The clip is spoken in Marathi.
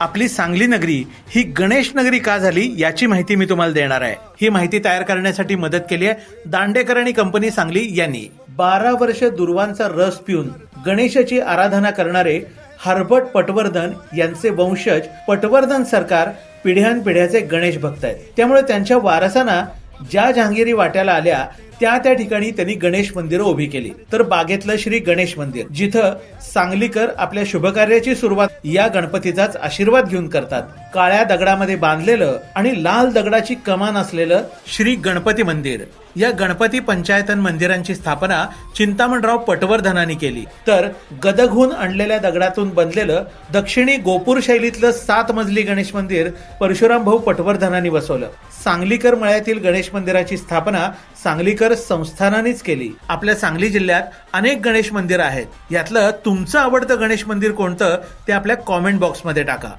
आपली सांगली नगरी ही गणेश नगरी का झाली याची माहिती मी तुम्हाला देणार आहे. ही माहिती तयार करण्यासाठी मदत केली आहे दांडेकर आणि कंपनी सांगली यांनी. बारा वर्ष दुर्वांचा रस पिऊन गणेशाची आराधना करणारे हर्बर्ट पटवर्धन यांचे वंशज पटवर्धन सरकार पिढ्यानपिढ्याचे गणेश भक्त आहेत. त्यामुळे त्यांच्या वारसांना ज्या जहांगीरी वाट्याला आल्या त्या त्या ठिकाणी त्यांनी गणेश मंदिरं उभी केली. तर बागेतलं श्री गणेश मंदिर जिथं सांगलीकर आपल्या शुभकार्याची सुरुवात या गणपतीचाच आशीर्वाद घेऊन करतात. काळ्या दगडामध्ये बांधलेलं आणि लाल दगडाची कमान असलेलं श्री गणपती मंदिर. या गणपती पंचायतन मंदिरांची स्थापना चिंतामणराव पटवर्धनांनी केली. तर गदगहून आणलेल्या दगडातून बनलेलं दक्षिणी गोपूर शैलीतलं सात मजली गणेश मंदिर परशुराम भाऊ पटवर्धनांनी बसवलं. सांगलीकर मळ्यातील गणेश मंदिराची स्थापना सांगलीकर संस्थानानेच केली. आपल्या सांगली जिल्ह्यात अनेक गणेश मंदिर आहेत. यातलं तुमचं आवडतं गणेश मंदिर कोणतं ते आपल्या कॉमेंट बॉक्समध्ये टाका.